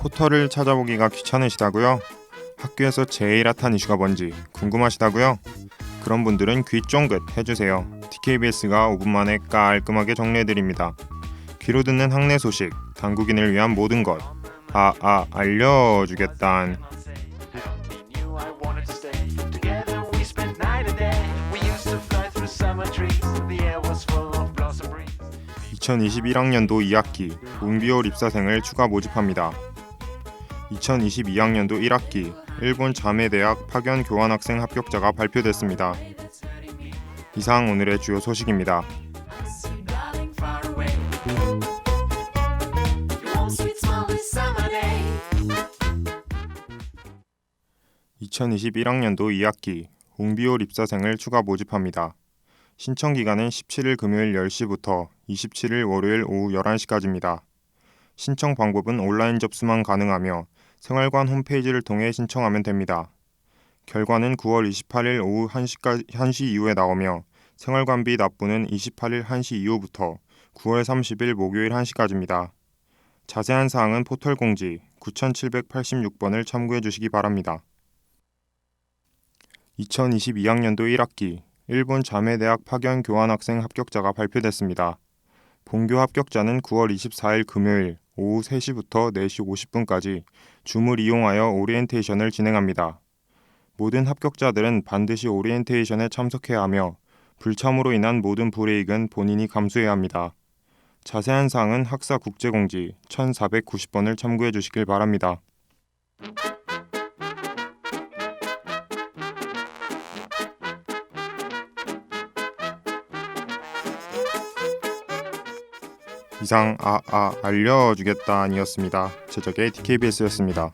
포털을 찾아보기가 귀찮으시다고요? 학교에서 제일 핫한 이슈가 뭔지 궁금하시다고요? 그런 분들은 귀 쫑긋 해주세요. TKBS가 5분 만에 깔끔하게 정리해드립니다. 귀로 듣는 학내 소식, 당국인을 위한 모든 것. 아, 아, 알려주겠단. knew I wanted to stay. Together we spent night and day. We used to fly through summer trees. The air was full of blossom breeze. 2021학년도 2학기 웅비올 입사생을 추가 모집합니다. 2022학년도 1학기 일본 자매대학 파견 교환학생 합격자가 발표됐습니다. 이상 오늘의 주요 소식입니다. Darling, far away. Your warm, sweet smile this summer day. 2021학년도 2학기 웅비올 입사생을 추가 모집합니다. 신청 기간은 17일 금요일 10시부터 27일 월요일 오후 11시까지입니다. 신청 방법은 온라인 접수만 가능하며 생활관 홈페이지를 통해 신청하면 됩니다. 결과는 9월 28일 오후 1시까지, 1시 이후에 나오며 생활관비 납부는 28일 1시 이후부터 9월 30일 목요일 1시까지입니다. 자세한 사항은 포털 공지 9786번을 참고해 주시기 바랍니다. 2022학년도 1학기 일본 자매대학 파견 교환학생 합격자가 발표됐습니다. 본교 합격자는 9월 24일 금요일 오후 3시부터 4시 50분까지 줌을 이용하여 오리엔테이션을 진행합니다. 모든 합격자들은 반드시 오리엔테이션에 참석해야 하며 불참으로 인한 모든 불이익은 본인이 감수해야 합니다. 자세한 사항은 학사 국제공지 1490번을 참고해 주시길 바랍니다. 이상 아아 알려주겠다니었습니다. 제작의 DKBS였습니다.